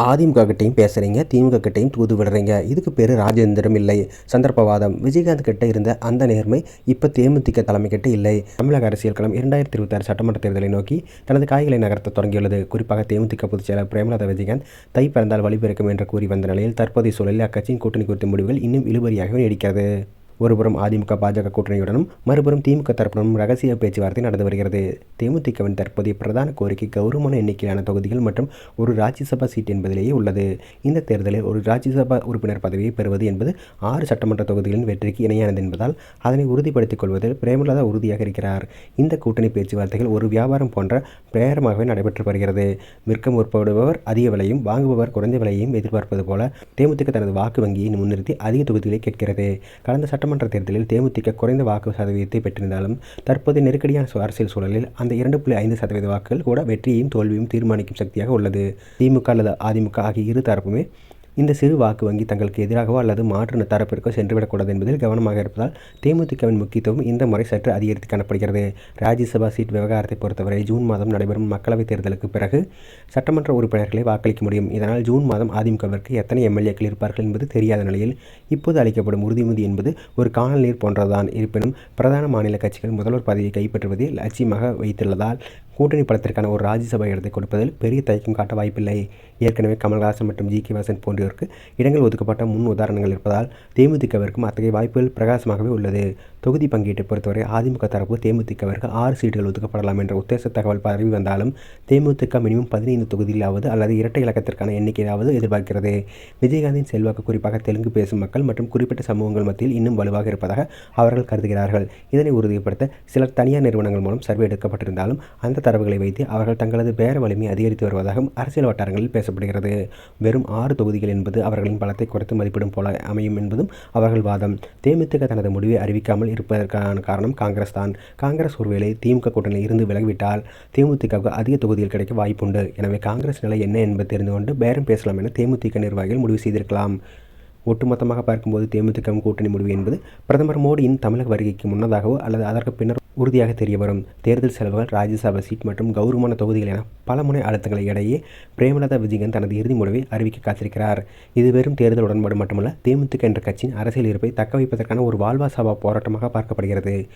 அதிமுக கிட்டையும் பேசுகிறீங்க திமுக கிட்டையும் தூது விடுறீங்க. இதுக்கு பேர் ராஜேந்திரம் இல்லை. சந்தர்ப்பவாதம். விஜயகாந்த் கிட்ட இருந்த அந்த நேர்மை இப்போ தேமுதிக தலைமை கிட்ட இல்லை. தமிழக அரசியல் களம் இரண்டாயிரத்தி இருபத்தாறு சட்டமன்ற தேர்தலை நோக்கி தனது காய்களை நகர்த்த தொடங்கியுள்ளது. குறிப்பாக தேமுதிக பொதுச் செயலர் பிரேமலதா விஜயகாந்த் தை பிறந்தால் வழிபிறக்கும் என்று கூறி வந்த நிலையில் தற்போதைய சூழலில் அக்கட்சியின் கூட்டணி குறித்த முடிவுகள் இன்னும் இழுபறியாகவே நீடிக்கிறது. ஒருபுறம் அதிமுக பாஜக கூட்டணியுடனும் மறுபுறம் திமுக தரப்புடனும் ரகசிய பேச்சுவார்த்தை நடந்து வருகிறது. தேமுதிகவின் தற்போதைய பிரதான கோரிக்கை கௌரவமான எண்ணிக்கையிலான தொகுதிகள் மற்றும் ஒரு ராஜ்யசபா சீட் என்பதிலேயே உள்ளது. இந்த தேர்தலில் ஒரு ராஜ்யசபா உறுப்பினர் பதவியை பெறுவது என்பது ஆறு சட்டமன்ற தொகுதிகளின் வெற்றிக்கு இணையானது என்பதால் அதனை உறுதிப்படுத்திக் கொள்வதில் பிரேமலதா உறுதியாக இருக்கிறார். இந்த கூட்டணி பேச்சுவார்த்தைகள் ஒரு வியாபாரம் போன்ற பிரேரமாகவே நடைபெற்று வருகிறது. விற்க முற்படுபவர் அதிக விலையும் வாங்குபவர் குறைந்த விலையையும் எதிர்பார்ப்பது போல தேமுதிக தனது வாக்கு வங்கியை முன்னிறுத்தி அதிக தொகுதிகளை கேட்கிறது. கடந்த சட்டமன்ற தேர்தலில் தேமுதிக குறைந்த வாக்கு சதவீதத்தை பெற்றிருந்தாலும் தற்போது நெருக்கடியான அரசியல் சூழலில் அந்த இரண்டு புள்ளி ஐந்து சதவீத வாக்குகள் கூட வெற்றியையும் தோல்வியும் தீர்மானிக்கும் சக்தியாக உள்ளது. திமுக அல்லது அதிமுக ஆகிய இரு தரப்புமே இந்த சிறு வாக்கு வங்கி தங்களுக்கு எதிராகவோ அல்லது மாற்று தரப்பிற்கோ சென்றுவிடக்கூடாது என்பதில் கவனமாக இருப்பதால் தேமுதிகவின் முக்கியத்துவம் இந்த முறை சற்று அதிகரித்து காணப்படுகிறது. ராஜ்யசபா சீட் விவகாரத்தை பொறுத்தவரை ஜூன் மாதம் நடைபெறும் மக்களவைத் தேர்தலுக்கு பிறகு சட்டமன்ற உறுப்பினர்களை வாக்களிக்க முடியும். இதனால் ஜூன் மாதம் அதிமுகவிற்கு எத்தனை எம்எல்ஏக்கள் இருப்பார்கள் என்பது தெரியாத நிலையில் இப்போது அளிக்கப்படும் உறுதிமொழி என்பது ஒரு காணல் நீர் போன்றதுதான். இருப்பினும் பிரதான மாநில கட்சிகள் முதல்வர் பதவியை கைப்பற்றுவதை லட்சியமாக வைத்துள்ளதால் கூட்டணி பலத்திற்கான ஒரு ராஜ்யசபா இடத்தை கொடுப்பதில் பெரிய தயக்கம் காட்ட வாய்ப்பில்லை. ஏற்கனவே கமல்ஹாசன் மற்றும் ஜி கே வாசன் போன்றோருக்கு இடங்கள் ஒதுக்கப்பட்ட முன் உதாரணங்கள் இருப்பதால் தேமுதிகவிற்கும் அத்தகைய வாய்ப்புகள் பிரகாசமாகவே உள்ளது. தொகுதி பங்கீட்டை பொறுத்தவரை அதிமுக தரப்பு தேமுதிகவிற்கு ஆறு சீட்டுகள் ஒதுக்கப்படலாம் என்ற உத்தேச தகவல் பரவி வந்தாலும் தேமுதிக மினிமம் பதினைந்து தொகுதியிலாவது அல்லது இரட்டை இலக்கத்திற்கான எண்ணிக்கையாவது எதிர்பார்க்கிறது. விஜயகாந்தின் செல்வாக்கு குறிப்பாக தெலுங்கு பேசும் மக்கள் மற்றும் குறிப்பிட்ட சமூகங்கள் மத்தியில் இன்னும் வலுவாக இருப்பதாக அவர்கள் கருதுகிறார்கள். இதனை உறுதிப்படுத்த சிலர் தனியார் நிறுவனங்கள் மூலம் சர்வே எடுக்கப்பட்டிருந்தாலும் அந்த தரவுகளை வைத்து அவர்கள் தங்களது பேர வலிமை அதிகரித்து வருவதாகவும் அரசியல் வட்டாரங்களில் பேச பேசப்படுகிறது வெறும் ஆறு தொகுதிகள் என்பது அவர்களின் பலத்தை குறைத்து மதிப்பிடும் போல அமையும் என்பதும் அவர்கள் வாதம். தேமுதிக தனது முடிவை அறிவிக்காமல் இருப்பதற்கான காரணம் காங்கிரஸ் தான். காங்கிரஸ் ஒருவேளை திமுக கூட்டணியில் இருந்து விலகிவிட்டால் தேமுதிகவுக்கு அதிக தொகுதிகள் கிடைக்க வாய்ப்புண்டு. எனவே காங்கிரஸ் நிலை என்ன என்பது தெரிந்து கொண்டு பேரம் பேசலாம் என தேமுதிக நிர்வாகிகள் முடிவு செய்திருக்கலாம். ஒட்டுமொத்தமாக பார்க்கும்போது தேமுதிக கூட்டணி முடிவு என்பது பிரதமர் மோடியின் தமிழக வருகைக்கு முன்னதாகவோ அல்லது அதற்கு பின்னர் உறுதியாக தெரிய வரும். தேர்தல் செலவுகள் ராஜ்யசபா சீட் மற்றும் கௌரவமான தொகுதிகள் என பல முனை அழுத்தங்களை இடையே பிரேமலதா விஜயகாந்த் தனது இறுதி முடிவை அறிவிக்க காத்திருக்கிறார். இது வெறும் தேர்தல் உடன்பாடு மட்டுமல்ல தேமுதிக என்ற கட்சியின் அரசியல் இருப்பை தக்க வைப்பதற்கான ஒரு வாழ்வா சபா போராட்டமாக பார்க்கப்படுகிறது.